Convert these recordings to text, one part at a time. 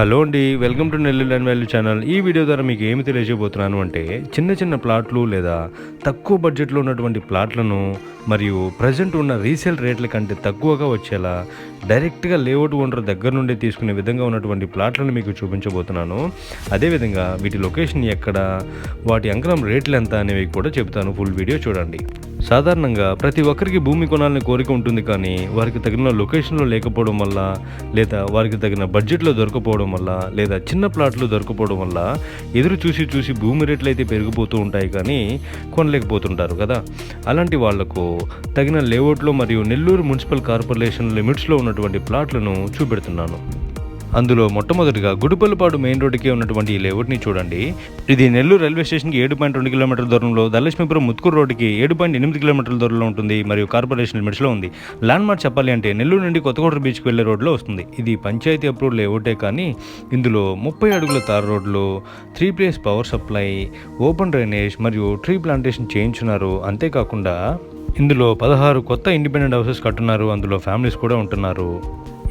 Hello అండి welcome to Nellore and value channel. ఈ video ద్వారా మీకు ఏమి తెలియజేయబోతున్నాను అంటే చిన్న చిన్న ప్లాట్లు లేదా తక్కువ బడ్జెట్లో ఉన్నటువంటి ప్లాట్లను మరియు ప్రజెంట్ ఉన్న రీసేల్ రేట్ల కంటే తక్కువగా వచ్చేలా డైరెక్ట్గా లేఅవుట్ ఓనర్ దగ్గర నుండి తీసుకునే విధంగా ఉన్నటువంటి ప్లాట్లను మీకు చూపించబోతున్నాను. అదేవిధంగా వీటి లొకేషన్ ఎక్కడ వాటి అంకణం రేట్లు ఎంత అనేవి కూడా చెబుతాను. ఫుల్ వీడియో చూడండి. సాధారణంగా ప్రతి ఒక్కరికి భూమి కొనాలని కోరిక ఉంటుంది కానీ వారికి తగిన లొకేషన్లో లేకపోవడం వల్ల లేదా వారికి తగిన బడ్జెట్లో దొరకపోవడం వల్ల లేదా చిన్న ప్లాట్లు దొరకపోవడం వల్ల ఎదురు చూసి చూసి భూమి రేట్లు అయితే పెరిగిపోతూ ఉంటాయి కానీ కొనలేకపోతుంటారు కదా. అలాంటి వాళ్ళకు తగిన లేఅవుట్లో మరియు నెల్లూరు మున్సిపల్ కార్పొరేషన్ లిమిట్స్లో ఉన్నటువంటి ప్లాట్లను చూపెడుతున్నాను. అందులో మొట్టమొదటిగా గుడిపల్లిపాడు మెయిన్ రోడ్డుకి ఉన్నటువంటి ఈ లేఅవుట్ని చూడండి. ఇది నెల్లూరు రైల్వే స్టేషన్కి ఏడు పాయింట్ రెండు కిలోమీటర్ల దూరంలో ధనలక్ష్మీపురం ముత్కూరు రోడ్డుకి ఏడు పాయింట్ ఎనిమిది కిలోమీటర్ల దూరంలో ఉంటుంది మరియు కార్పొరేషన్ లిమిట్స్లో ఉంది. ల్యాండ్ మార్క్ చెప్పాలి అంటే నెల్లూరు నుండి కొత్తకోట బీచ్కి వెళ్ళే రోడ్లో వస్తుంది. ఇది పంచాయతీ అప్రూవ్ లేఅవుటే కానీ ఇందులో ముప్పై అడుగుల తార్ రోడ్లు three places power supply open drainage మరియు ట్రీ ప్లాంటేషన్ చేయించున్నారు. అంతేకాకుండా ఇందులో పదహారు కొత్త ఇండిపెండెంట్ హౌసెస్ కట్టున్నారు. అందులో ఫ్యామిలీస్ కూడా ఉంటున్నారు.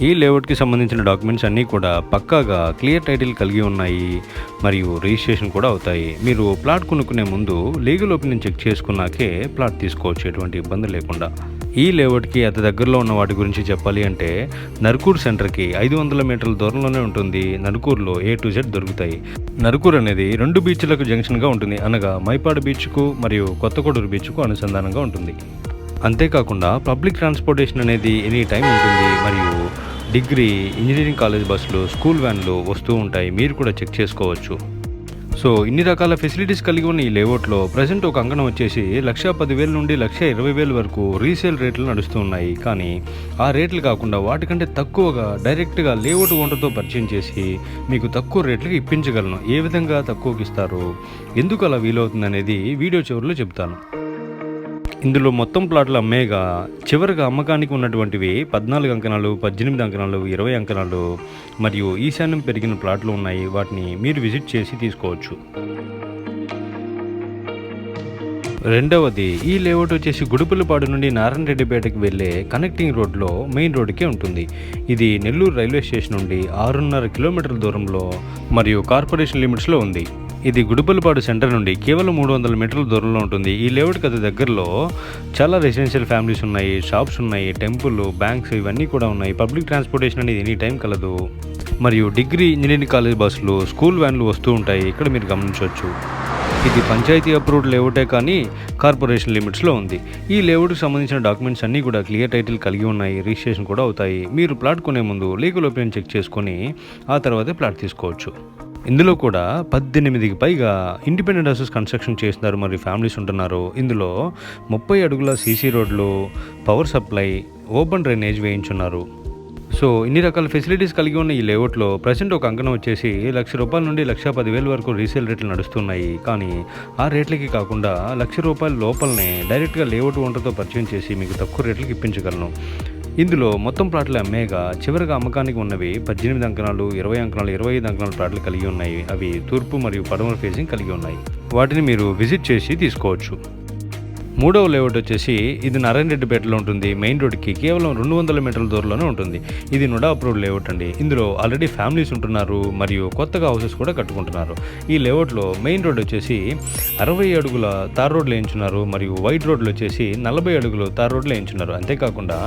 ఈ లేఅవుట్కి సంబంధించిన డాక్యుమెంట్స్ అన్నీ కూడా పక్కాగా క్లియర్ టైటిల్ కలిగి ఉన్నాయి మరియు రిజిస్ట్రేషన్ కూడా అవుతాయి. మీరు ప్లాట్ కొనుక్కునే ముందు లీగల్ ఒపీనియన్ చెక్ చేసుకున్నాకే ప్లాట్ తీసుకోవచ్చు ఎటువంటి ఇబ్బంది లేకుండా. ఈ లేఅవుట్కి అతి దగ్గరలో ఉన్న వాటి గురించి చెప్పాలి అంటే నరుకూరు సెంటర్కి ఐదు వందల మీటర్ల దూరంలోనే ఉంటుంది. నరుకూరులో ఏ టు జెడ్ దొరుకుతాయి. నరుకూరు అనేది రెండు బీచ్లకు జంక్షన్గా ఉంటుంది. అనగా మైపాడు బీచ్కు మరియు కొత్తకోడూరు బీచ్కు అనుసంధానంగా ఉంటుంది. అంతేకాకుండా పబ్లిక్ ట్రాన్స్పోర్టేషన్ అనేది ఎనీ టైం ఉంటుంది. మరియు డిగ్రీ ఇంజనీరింగ్ కాలేజ్ బస్సులు స్కూల్ వ్యాన్లు వస్తూ ఉంటాయి. మీరు కూడా చెక్ చేసుకోవచ్చు. సో ఇన్ని రకాల ఫెసిలిటీస్ కలిగి ఉన్న ఈ లేఅవుట్లో ప్రజెంట్ ఒక అంగణం వచ్చేసి లక్ష పదివేల నుండి లక్ష ఇరవై వేల వరకు రీసేల్ రేట్లు నడుస్తూ ఉన్నాయి. కానీ ఆ రేట్లు కాకుండా వాటికంటే తక్కువగా డైరెక్ట్గా లేఅవుట్ ఓనర్తో పరిచయం చేసి మీకు తక్కువ రేట్లకు ఇప్పించగలను. ఏ విధంగా తక్కువకి ఇస్తారు ఎందుకు అలా వీలవుతుంది అనేది వీడియో చివరిలో చెప్తాను ఇందులో మొత్తం ప్లాట్లు అమ్మేగా చివరిగా అమ్మకానికి ఉన్నటువంటివి పద్నాలుగు అంకణాలు పద్దెనిమిది అంకణాలు ఇరవై అంకణాలు మరియు ఈశాన్యం పెరిగిన ప్లాట్లు ఉన్నాయి. వాటిని మీరు విజిట్ చేసి తీసుకోవచ్చు. రెండవది ఈ లేఅవుట్ వచ్చేసి గుడుపులపాడు నుండి నారాయణరెడ్డిపేటకి వెళ్ళే కనెక్టింగ్ రోడ్లో మెయిన్ రోడ్డుకే ఉంటుంది. ఇది నెల్లూరు రైల్వే స్టేషన్ నుండి ఆరున్నర కిలోమీటర్ల దూరంలో మరియు కార్పొరేషన్ లిమిట్స్లో ఉంది. ఇది గుడిపల్లిపాడు సెంటర్ నుండి కేవలం మూడు వందల మీటర్ల దూరంలో ఉంటుంది. ఈ లేఅవుట్కి అది దగ్గరలో చాలా రెసిడెన్షియల్ ఫ్యామిలీస్ ఉన్నాయి షాప్స్ ఉన్నాయి టెంపుల్ బ్యాంక్స్ ఇవన్నీ కూడా ఉన్నాయి. పబ్లిక్ ట్రాన్స్పోర్టేషన్ అనేది ఎనీ టైం కలదు. మరియు డిగ్రీ ఇంజనీరింగ్ కాలేజ్ బస్సులు స్కూల్ వ్యాన్లు వస్తూ ఉంటాయి. ఇక్కడ మీరు గమనించవచ్చు. ఇది పంచాయతీ అప్రూవ్డ్ లేఅవుటే కానీ కార్పొరేషన్ లిమిట్స్లో ఉంది. ఈ లేఅవుట్కి సంబంధించిన డాక్యుమెంట్స్ అన్నీ కూడా క్లియర్ టైటిల్ కలిగి ఉన్నాయి. రిజిస్ట్రేషన్ కూడా అవుతాయి. మీరు ప్లాట్ కొనే ముందు లీగల్ ఒపీనియన్ చెక్ చేసుకొని ఆ తర్వాతే ప్లాట్ తీసుకోవచ్చు. ఇందులో కూడా పద్దెనిమిదికి పైగా ఇండిపెండెంట్ హౌసెస్ కన్స్ట్రక్షన్ చేస్తున్నారు. మరి ఫ్యామిలీస్ ఉంటున్నారు. ఇందులో ముప్పై అడుగుల సీసీ రోడ్లు పవర్ సప్లై ఓపెన్ డ్రైనేజ్ వేయించున్నారు. సో ఇన్ని రకాల ఫెసిలిటీస్ కలిగి ఉన్న ఈ లేఅవుట్లో ప్రజెంట్ ఒక అంకణం వచ్చేసి లక్ష రూపాయల నుండి లక్ష పదివేల వరకు రీసేల్ రేట్లు నడుస్తున్నాయి. కానీ ఆ రేట్లకి కాకుండా లక్ష రూపాయల లోపలనే డైరెక్ట్గా లేఅవుట్ ఓనర్తో పరిచయం చేసి మీకు తక్కువ రేట్లకి ఇప్పించగలను. ఇందులో మొత్తం ప్లాట్లు అమ్మేగా చివరిగా అమ్మకానికి ఉన్నవి పద్దెనిమిది అంకణాలు ఇరవై అంకణాలు ఇరవై ఐదు అంకణాల ప్లాట్లు కలిగి ఉన్నాయి. అవి తూర్పు మరియు పడమర ఫేసింగ్ కలిగి ఉన్నాయి. వాటిని మీరు విజిట్ చేసి తీసుకోవచ్చు. మూడవ లేఅవుట్ వచ్చేసి ఇది నారాయణరెడ్డిపేటలో ఉంటుంది. మెయిన్ రోడ్కి కేవలం రెండు వందల మీటర్ల దూరంలోనే ఉంటుంది. ఇది నుడా అప్రూవ్డ్ లేఅవుట్ అండి. ఇందులో ఆల్రెడీ ఫ్యామిలీస్ ఉంటున్నారు మరియు కొత్తగా హౌసెస్ కూడా కట్టుకుంటున్నారు. ఈ లేఅవుట్లో మెయిన్ రోడ్ వచ్చేసి అరవై అడుగుల తార్ రోడ్లు వేయించున్నారు మరియు వైట్ రోడ్లు వచ్చేసి నలభై అడుగులు తార్ రోడ్లు వేయించున్నారు. అంతేకాకుండా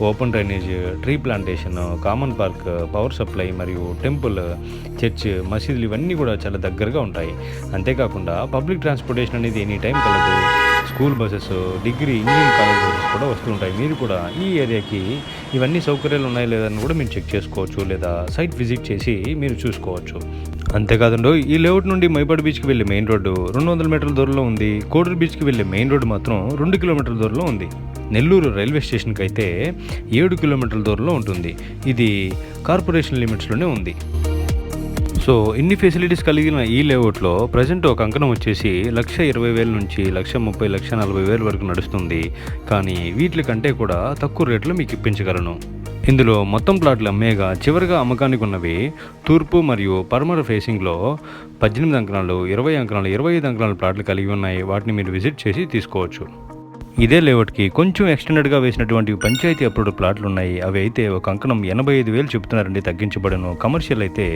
open drainage tree plantation common park power supply మరియు టెంపుల్ చర్చ్ మసీదులు ఇవన్నీ కూడా చాలా దగ్గరగా ఉంటాయి. అంతేకాకుండా పబ్లిక్ ట్రాన్స్పోర్టేషన్ అనేది ఎనీ టైం కలదు. School buses degree engineering college buses కూడా వస్తుంటాయి. మీరు కూడా ఈ ఏరియాకి ఇవన్నీ సౌకర్యాలు ఉన్నాయా లేదని కూడా మీరు చెక్ చేసుకోవచ్చు లేదా సైట్ విజిట్ చేసి మీరు చూసుకోవచ్చు. అంతేకాదండి ఈ లేఅవుట్ నుండి మైపాడు బీచ్కి వెళ్ళే మెయిన్ రోడ్డు రెండు వందల మీటర్ల దూరంలో ఉంది. కోడూరు బీచ్కి వెళ్ళే మెయిన్ రోడ్డు మాత్రం రెండు కిలోమీటర్ల దూరంలో ఉంది. నెల్లూరు రైల్వే స్టేషన్కి అయితే ఏడు కిలోమీటర్ల దూరంలో ఉంటుంది. ఇది కార్పొరేషన్ లిమిట్స్లోనే ఉంది. సో ఇన్ని ఫెసిలిటీస్ కలిగిన ఈ లేఅవుట్లో ప్రజెంట్ ఒక అంకణం వచ్చేసి లక్ష ఇరవై వేల నుంచి లక్ష ముప్పై లక్ష నలభై వేల వరకు నడుస్తుంది. కానీ వీటి కంటే కూడా తక్కువ రేట్లు మీకు ఇప్పించగలను. ఇందులో మొత్తం ప్లాట్లు అమ్మేగా చివరిగా అమ్మకానికి ఉన్నవి తూర్పు మరియు పర్మర్ ఫేసింగ్లో పద్దెనిమిది అంకణాలు ఇరవై అంకణాలు ఇరవై ఐదు అంకణాల ప్లాట్లు కలిగి ఉన్నాయి. వాటిని మీరు విజిట్ చేసి తీసుకోవచ్చు. ఇదే లేఅవుట్కి కొంచెం ఎక్స్టెండెడ్గా వేసినటువంటి పంచాయతీ అప్రూవ్డ్ ప్లాట్లు ఉన్నాయి అవి అయితే ఒక అంకణం ఎనభై ఐదు వేలు చెప్తున్నారండి తగ్గించబడను. కమర్షియల్ అయితే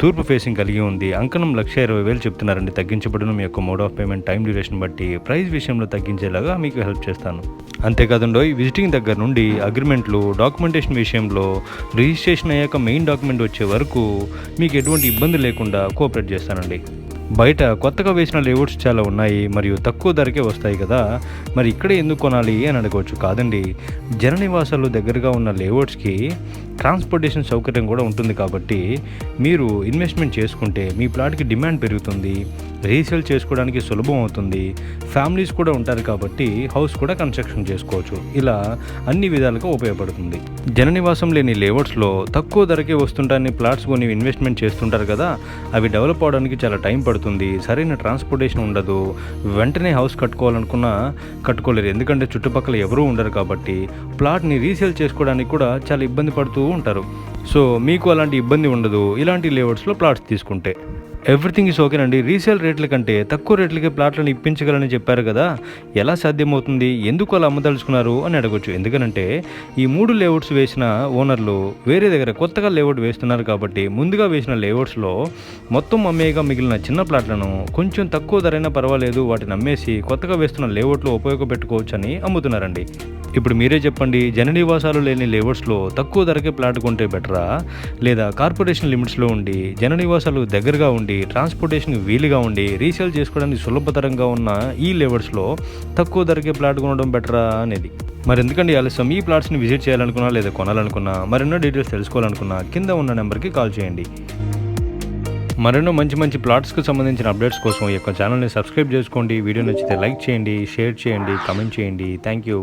తూర్పు ఫేసింగ్ కలిగి ఉంది. అంకణం లక్ష ఇరవై వేలు చెప్తున్నారండి తగ్గించబడను. మీ యొక్క mode of payment time duration బట్టి ప్రైస్ విషయంలో తగ్గించేలాగా మీకు హెల్ప్ చేస్తాను. అంతేకాదండి ఈ విజిటింగ్ దగ్గర నుండి అగ్రిమెంట్లు డాక్యుమెంటేషన్ విషయంలో రిజిస్ట్రేషన్ అయ్యాక మెయిన్ డాక్యుమెంట్ వచ్చే వరకు మీకు ఎటువంటి ఇబ్బంది లేకుండా కోఆపరేట్ చేస్తానండి. బయట కొత్తగా వేసిన లేఅవుట్స్ చాలా ఉన్నాయి మరియు తక్కువ ధరకే వస్తాయి కదా. మరి ఇక్కడే ఎందుకు కొనాలి అని అడగవచ్చు కాదండి. జన నివాసాలు దగ్గరగా ఉన్న లేఅవుట్స్కి ట్రాన్స్పోర్టేషన్ సౌకర్యం కూడా ఉంటుంది కాబట్టి మీరు ఇన్వెస్ట్మెంట్ చేసుకుంటే మీ ప్లాట్కి డిమాండ్ పెరుగుతుంది రీసేల్ చేసుకోవడానికి సులభం అవుతుంది ఫ్యామిలీస్ కూడా ఉంటారు కాబట్టి హౌస్ కూడా కన్స్ట్రక్షన్ చేసుకోవచ్చు. ఇలా అన్ని విధాలుగా ఉపయోగపడుతుంది. జన నివాసం లేని లేఅవుట్స్లో తక్కువ ధరకే వస్తుంటాన్ని ప్లాట్స్ కొని ఇన్వెస్ట్మెంట్ చేస్తుంటారు కదా. అవి డెవలప్ అవడానికి చాలా టైం పడుతుంది. సరైన ట్రాన్స్పోర్టేషన్ ఉండదు. వెంటనే హౌస్ కట్టుకోవాలనుకున్నా కట్టుకోలేరు. ఎందుకంటే చుట్టుపక్కల ఎవరూ ఉండరు కాబట్టి ప్లాట్ని రీసేల్ చేసుకోవడానికి కూడా చాలా ఇబ్బంది పడుతూ ఉంటారు. సో మీకు అలాంటి ఇబ్బంది ఉండదు. ఇలాంటి లేఅవుట్స్లో ప్లాట్స్ తీసుకుంటే. ఎవ్రీథింగ్ ఈస్ ఓకేనండి రీసేల్ రేట్ల కంటే తక్కువ రేట్లకి ప్లాట్లను ఇప్పించగలని చెప్పారు కదా. ఎలా సాధ్యమవుతుంది? ఎందుకు అలా అమ్మదలుచుకున్నారు అని అడగొచ్చు. ఎందుకనంటే ఈ మూడు లేఅవుట్స్ వేసిన ఓనర్లు వేరే దగ్గర కొత్తగా లేఅవుట్ వేస్తున్నారు కాబట్టి ముందుగా వేసిన లేఅవుట్స్లో మొత్తం అమ్మేయగా మిగిలిన చిన్న ప్లాట్లను కొంచెం తక్కువ ధరైనా పర్వాలేదు వాటిని అమ్మేసి కొత్తగా వేస్తున్న లేఅవుట్లో ఉపయోగపెట్టుకోవచ్చని అమ్ముతున్నారండి. ఇప్పుడు మీరే చెప్పండి జన నివాసాలు లేని లేఅవుట్స్లో తక్కువ ధరకే ప్లాట్ కొంటే బెటరా? లేదా కార్పొరేషన్ లిమిట్స్లో ఉండి జన నివాసాలు దగ్గరగా ఉండి ట్రాన్స్పోర్టేషన్కి వీలుగా ఉండి రీసేల్ చేసుకోవడానికి సులభతరంగా ఉన్న ఈ లెవెల్స్లో తక్కువ ధరకే ప్లాట్ కొనడం బెటరా అనేది. మరి ఎందుకండి ఆలస్యం? ఈ ప్లాట్స్ని విజిట్ చేయాలనుకున్నా లేదా కొనాలనుకున్నా మరెన్నో డీటెయిల్స్ తెలుసుకోవాలనుకున్నా కింద ఉన్న నెంబర్కి కాల్ చేయండి. మరెన్నో మంచి మంచి ప్లాట్స్కి సంబంధించిన అప్డేట్స్ కోసం ఈ యొక్క ఛానల్ని సబ్స్క్రైబ్ చేసుకోండి. వీడియో నచ్చితే లైక్ చేయండి షేర్ చేయండి కమెంట్ చేయండి. Thank you